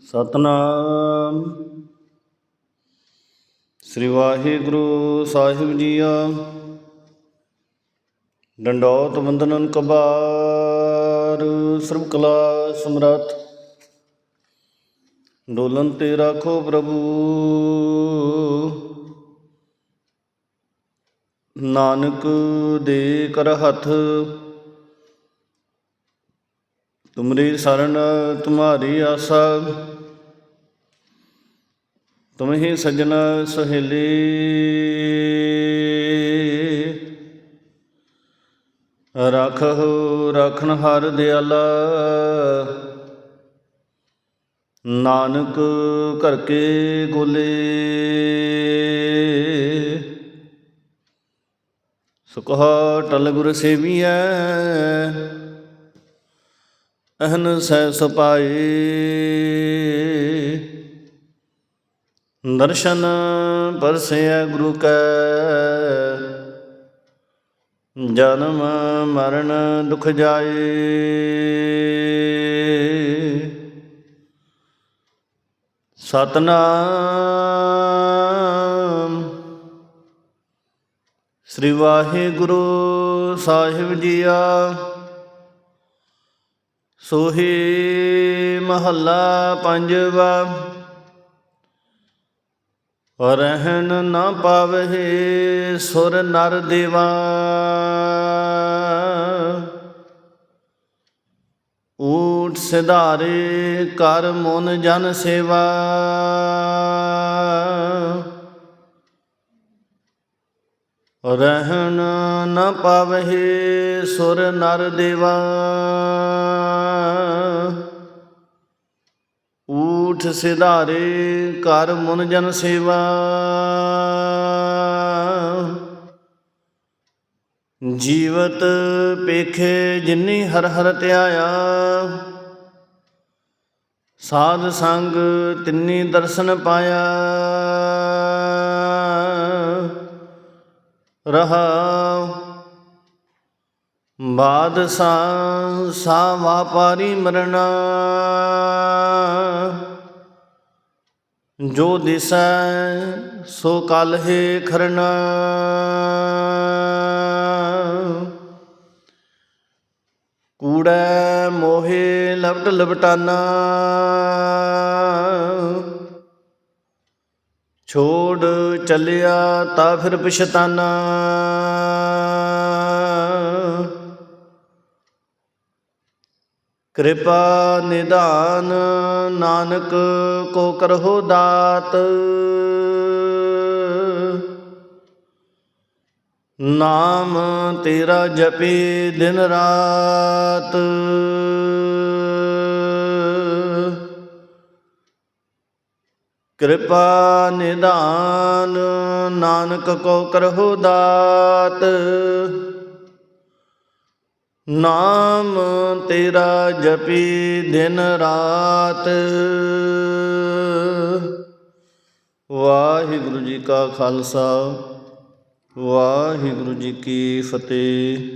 ਸਤਨਾਮ। ਸ੍ਰੀ ਵਾਹਿਗੁਰੂ ਸਾਹਿਬ ਜੀਆ, ਡੰਡੋਤ ਵੰਦਨਨ ਕਬਾਰ ਸਰਬ ਕਲਾ ਸਮਰੱਥ। ਡੋਲਨ ਤੇ ਰਾਖੋ ਪ੍ਰਭੂ। ਨਾਨਕ ਦੇ ਕਰ ਹੱਥ। ਤੁਮਰੀ ਸਰਨ ਤੁਮਾਰੀ ਆਸਾ। ਤੁਮ ਹੀ ਸਜਣ ਸਹੇਲੀ। ਰਖਹੁ ਰਖਨ ਹਰ ਦਿਆਲਾ। ਨਾਨਕ ਕਰਕੇ ਗੋਲੇ। ਸੁਖਾ ਟਲ ਗੁਰ ਸੇਵੀਐ। ਅਹਨ ਸੈ ਸੁਪਾਏ। ਦਰਸ਼ਨ ਪਰਸੈ ਗੁਰੂ ਕੈ। ਜਨਮ ਮਰਨ ਦੁਖ ਜਾਏ। ਸਤਨਾਮ। ਸ੍ਰੀ ਵਾਹਿਗੁਰੂ ਸਾਹਿਬ ਜੀਆ। ਸੋਹੇ ਮਹੱਲਾ ਪੰਜਵਾ, ਰਹਿਣ ਨਾ ਪਾਵਹਿ ਸੁਰ ਨਰ ਦੇਵਾ। ਊਟ ਸਿਧਾਰੇ ਕਰ ਮਨ ਜਨ ਸੇਵਾ। ਰਹਿਣ ਨ ਪਾਵਹਿ ਸੁਰ ਨਰ ਦੇਵਾ। ਊਠ ਸਿਧਾਰੇ ਕਰ ਮਨ ਜਨ ਸੇਵਾ। ਜੀਵਤ ਪੇਖੇ ਜਿਨੀ ਹਰ ਹਰ ਧਿਆਇਆ। ਸਾਧ ਸੰਗ ਤਿੰਨੀ ਦਰਸ਼ਨ ਪਾਇਆ। ਰਹਾ। ਬਾਦ ਸਾ ਸਾ ਵਾਪਾਰੀ ਮਰਣਾ ਜੋ ਦਿਸੈ ਸੋ ਕਲ ਹੈ ਖਰਨਾ। ਕੂੜੈ ਮੋਹੇ ਲਪਟ ਲਪਟਾਨਾ। ਛੋੜ ਚੱਲਿਆ ਤਾਂ ਫਿਰ ਪਛਤਾਨਾ। ਕਿਰਪਾ ਨਿਧਾਨ ਨਾਨਕ ਕੋ ਕਰਹੁ ਦਾਤ। ਨਾਮ ਤੇਰਾ ਜਪੇ ਦਿਨ ਰਾਤ। ਕਿਰਪਾ ਨਿਧਾਨ ਨਾਨਕ ਕੋ ਕਰਹੁ ਦਾਤ। ਨਾਮ ਤੇਰਾ ਜਪੀ ਦਿਨ ਰਾਤ। ਵਾਹਿਗੁਰੂ ਜੀ ਕਾ ਖਾਲਸਾ, ਵਾਹਿਗੁਰੂ ਜੀ ਕੀ ਫਤਿਹ।